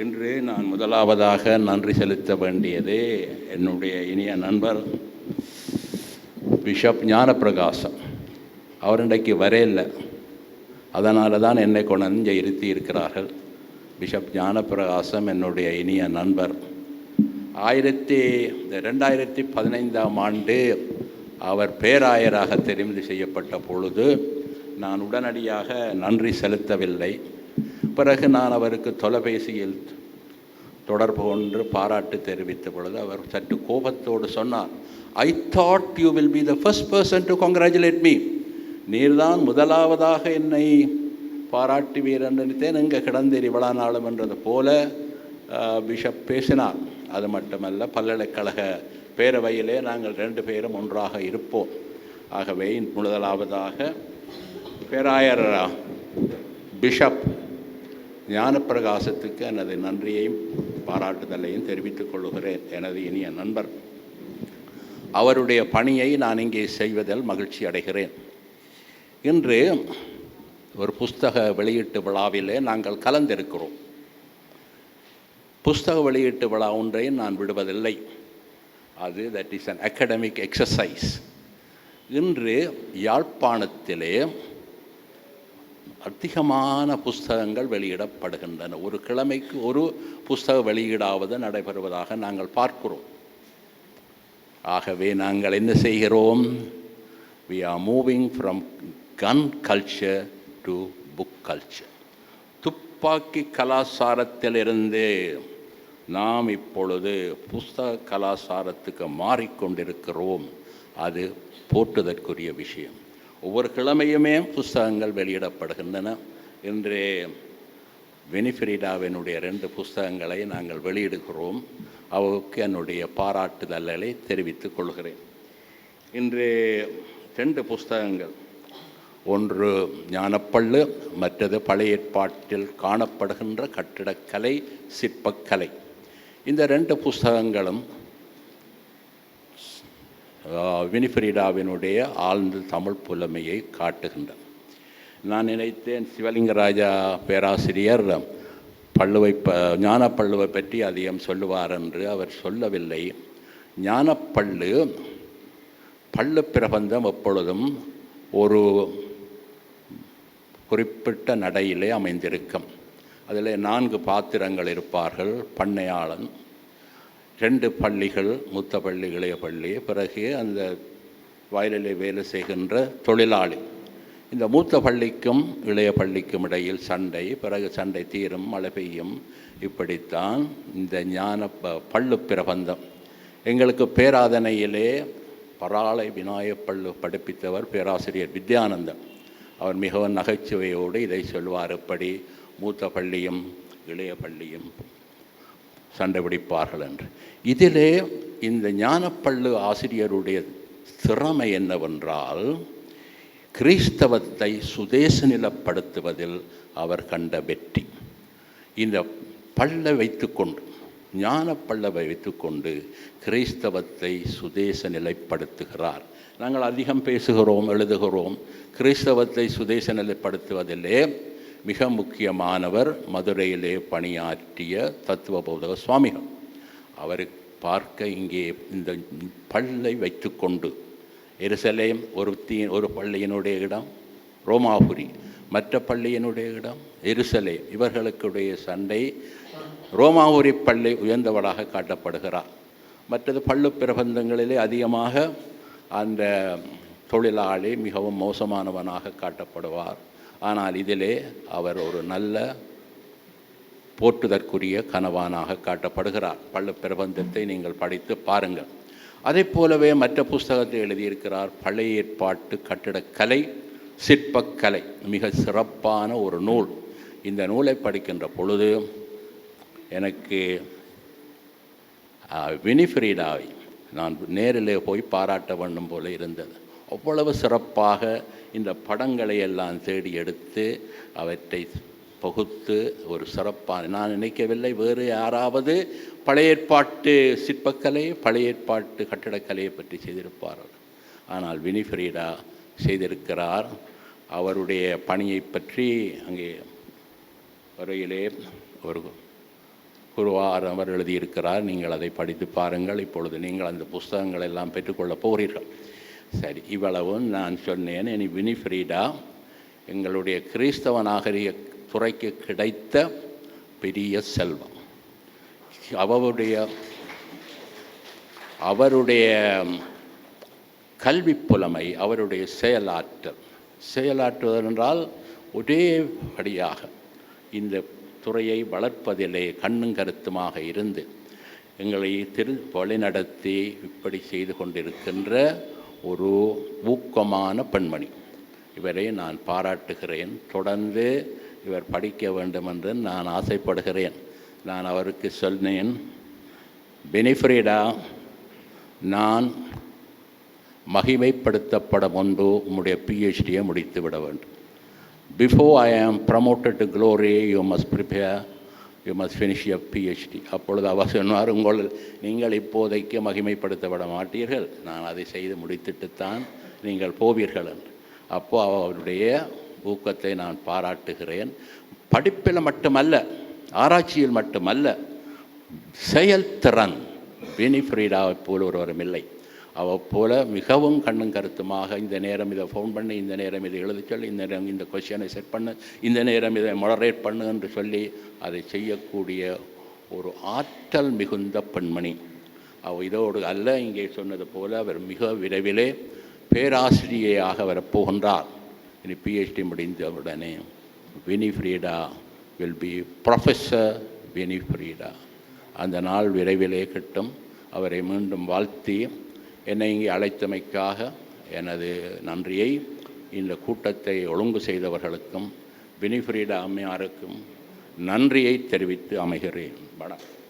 இன்று நான் முதலாவதாக நன்றி செலுத்த வேண்டியது என்னுடைய இனிய நண்பர் பிஷப் ஞானப்பிரகாசம். அவர் இன்றைக்கு வரையில்லை அதனால தான் என்னை கொண்டு இருத்தி இருக்கிறார்கள். பிஷப் ஞானப்பிரகாசம் என்னுடைய இனிய நண்பர். ஆயிரத்தி ரெண்டாயிரத்தி பதினைந்தாம் ஆண்டு அவர் பேராயராக தெரிவு செய்யப்பட்ட பொழுது நான் உடனடியாக நன்றி செலுத்தவில்லை. பிறகு நான் அவருக்கு தொலைபேசியில் தொடர்பு கொண்டு பாராட்டு தெரிவித்த பொழுது அவர் சற்று கோபத்தோடு சொன்னார் I thought you will be the first person to congratulate me நீர்தான் முதலாவதாக என்னை பாராட்டுவீர் என்று நினைத்தேன். எங்கே கிடந்தேர் இவ்வளோ நாளும் என்றது போல பிஷப் பேசினார். அது மட்டுமல்ல பல்கலைக்கழக பேரவையிலே நாங்கள் ரெண்டு பேரும் ஒன்றாக இருப்போம். ஆகவே முதலாவதாக பேராயர் பிஷப் ஞானப்பிரகாசத்துக்கு எனது நன்றியையும் பாராட்டுதலையும் தெரிவித்துக் கொள்கிறேன் எனது இனிய நண்பர். அவருடைய பணியை நான் இங்கே செய்வதில் மகிழ்ச்சி அடைகிறேன். இன்று ஒரு புஸ்தக வெளியீட்டு விழாவிலே நாங்கள் கலந்திருக்கிறோம். புஸ்தக வெளியீட்டு விழா ஒன்றை நான் விடுவதில்லை. அது that is an academic exercise இன்று யாழ்ப்பாணத்திலே அதிகமான புஸ்தகங்கள் வெளியிடப்படுகின்றன. ஒரு கிழமைக்கு ஒரு புஸ்தக வெளியீடாவது நடைபெறுவதாக நாங்கள் பார்க்கிறோம். ஆகவே நாங்கள் என்ன செய்கிறோம்? We are moving from gun culture to book culture துப்பாக்கி கலாச்சாரத்திலிருந்து நாம் இப்பொழுது புஸ்தக கலாச்சாரத்துக்கு மாறிக்கொண்டிருக்கிறோம். அது போற்றுதற்குரிய விஷயம். ஒவ்வொரு கிழமையுமே புஸ்தகங்கள் வெளியிடப்படுகின்றன. இன்று வெனிஃபிரிடாவினுடைய ரெண்டு புஸ்தகங்களை நாங்கள் வெளியிடுகிறோம். அவருக்கு என்னுடைய பாராட்டுதல்களை தெரிவித்துக் கொள்கிறேன். இன்று ரெண்டு புஸ்தகங்கள். ஒன்று ஞானப்பள்ளு மற்றது பழைய ஏற்பாட்டில் காணப்படுகின்ற கட்டிடக்கலை சிற்பக்கலை. இந்த ரெண்டு புஸ்தகங்களும் வினிஃபிரிடாவினுடைய ஆழ்ந்த தமிழ் புலமையை காட்டுகின்றன நான் நினைத்தேன் சிவலிங்கராஜா பேராசிரியர் பள்ளுவை ப ஞானப்பள்ளுவை பற்றி அதிகம் சொல்லுவார் என்று அவர் சொல்லவில்லை. ஞானப்பள்ளு பள்ளு பிரபந்தம் எப்பொழுதும் ஒரு குறிப்பிட்ட நடையிலே அமைந்திருக்கும். அதில் நான்கு பாத்திரங்கள் இருப்பார்கள் பண்ணையாளன் ரெண்டு பள்ளிகள் மூத்த பள்ளி இளைய பள்ளி. பிறகு அந்த வயலிலே வேலை செய்கின்ற தொழிலாளி. இந்த மூத்த பள்ளிக்கும் இளைய பள்ளிக்கும் இடையில் சண்டை. பிறகு சண்டை தீரும் மழை பெய்யும். இப்படித்தான் இந்த ஞான ப- பள்ளு பிரபந்தம். எங்களுக்கு பேராதனையிலே பராளை விநாயகப் பள்ளு படிப்பித்தவர் பேராசிரியர் வித்யானந்தன். அவர் மிகவும் நகைச்சுவையோடு இதை சொல்வார். எப்படி மூத்த பள்ளியும் இளைய பள்ளியும் சண்டை பிடிப்பார்கள் என்று. இதிலே இந்த ஞானப்பள்ளு ஆசிரியருடைய திறமை என்னவென்றால் கிறிஸ்தவத்தை சுதேச நிலப்படுத்துவதில் அவர் கண்ட வெற்றி. இந்த பல்லை வைத்துக்கொண்டு ஞானப்பள்ளவை வைத்துக்கொண்டு கிறிஸ்தவத்தை சுதேச நிலைப்படுத்துகிறார் நாங்கள் அதிகம் பேசுகிறோம் எழுதுகிறோம். கிறிஸ்தவத்தை சுதேச நிலைப்படுத்துவதிலே மிக முக்கியமானவர் மதுரையிலே பணியாற்றிய தத்துவபோதக சுவாமிகள். அவர் பார்க்க இங்கே இந்த பல்லை வைத்துக்கொண்டு எருசலேம் ஒரு தீ ஒரு பள்ளியினுடைய இடம் ரோமாபுரி மற்ற பள்ளியினுடைய இடம் எருசலேம். இவர்களுக்குடைய சண்டை ரோமாபுரி பள்ளி உயர்ந்தவளாக காட்டப்படுகிறார். மற்றது பள்ளு பிரபந்தங்களிலே அதிகமாக அந்த தொழிலாளி மிகவும் மோசமானவனாக காட்டப்படுவார். ஆனால் இதிலே அவர் ஒரு நல்ல போற்றுதற்குரிய கனவானாக காட்டப்படுகிறார். பள்ள பிரபந்தத்தை நீங்கள் படித்து பாருங்கள். அதை போலவே மற்ற புஸ்தகத்தை எழுதியிருக்கிறார் பழைய ஏற்பாட்டு கட்டிடக்கலை சிற்பக்கலை மிக சிறப்பான ஒரு நூல். இந்த நூலை படிக்கின்ற பொழுது எனக்கு வினிஃப்ரீடாவை நான் நேரிலே போய் பாராட்ட வேண்டும் போல இருந்தது. அவ்வளவு சிறப்பாக இந்த படங்களை எல்லாம் தேடி எடுத்து அவற்றை பகுத்து ஒரு சிறப்பான நான் நினைக்கவில்லை வேறு யாராவது பழைய ஏற்பாட்டு சிற்பக்கலை பழைய ஏற்பாட்டு கட்டிடக்கலையை பற்றி செய்திருப்பார்கள். ஆனால் வினிஃப்ரீடா செய்திருக்கிறார். அவருடைய பணியை பற்றி அங்கே வரையிலே ஒரு குருவார் அவர் எழுதியிருக்கிறார். நீங்கள் அதை படித்து பாருங்கள். இப்பொழுது நீங்கள் அந்த புஸ்தகங்கள் எல்லாம் பெற்றுக்கொள்ளப் போகிறீர்கள். சரி இவ்வளவும் நான் சொன்னேன். இனி வினிஃப்ரீடா எங்களுடைய கிறிஸ்தவ நாகரிக துறைக்கு கிடைத்த பெரிய செல்வம். அவருடைய அவருடைய கல்வி புலமை அவருடைய செயலாற்றல் செயலாற்றுவது என்றால் ஒரே படியாக இந்த துறையை வளர்ப்பதிலே கண்ணும் கருத்துமாக இருந்து எங்களை திரு வழிநடத்தி இப்படி செய்து கொண்டிருக்கின்ற ஒரு ஊக்கமான பெண்மணி. இவரை நான் பாராட்டுகிறேன். தொடர்ந்து இவர் படிக்க வேண்டும் என்று நான் ஆசைப்படுகிறேன். நான் அவருக்கு சொன்னேன் பெனிஃப்ரீடா நான் மகிமைப்படுத்தப்பட முன்பு உம்முடைய பிஹெச்டியை முடித்து விட வேண்டும். Before I am promoted to glory you must prepare you must finish a PhD அப்பொழுது அவர் சொன்னார் உங்கள் நீங்கள் இப்போதைக்கு மகிமைப்படுத்தப்பட மாட்டீர்கள். நான் அதை செய்து முடித்துட்டுத்தான் நீங்கள் போவீர்கள் என்று. அப்போது அவருடைய ஊக்கத்தை நான் பாராட்டுகிறேன். படிப்பில் மட்டுமல்ல ஆராய்ச்சியில் மட்டுமல்ல செயல்திறன். வினிஃப்ரீடாவை போல் ஒருவரும் இல்லை. அவள் போல மிகவும் கண்ணும் கருத்துமாக இந்த நேரம் இதை ஃபோன் பண்ணி இந்த நேரம் இதை எழுதி சொல்லி இந்த நேரம் இந்த கொஷனை செட் பண்ணு இந்த நேரம் இதை மொடரேட் பண்ணு என்று சொல்லி அதை செய்யக்கூடிய ஒரு ஆற்றல் மிகுந்த பெண்மணி. அவ இதோடு அல்ல இங்கே சொன்னது போல அவர் மிக விரைவிலே பேராசிரியையாக வரப்போகின்றார். இனி PhD முடிந்தவுடனே Winifreda will be professor Winifreda அந்த நாள் விரைவிலே கிட்டும் அவரை மீண்டும் வாழ்த்தி என்னை இங்கே அழைத்தமைக்காக எனது நன்றியை இந்த கூட்டத்தை ஒழுங்கு செய்தவர்களுக்கும் வினிஃப்ரீடா அம்மையாருக்கும் நன்றியை தெரிவித்து அமைகிறேன். வணக்கம்.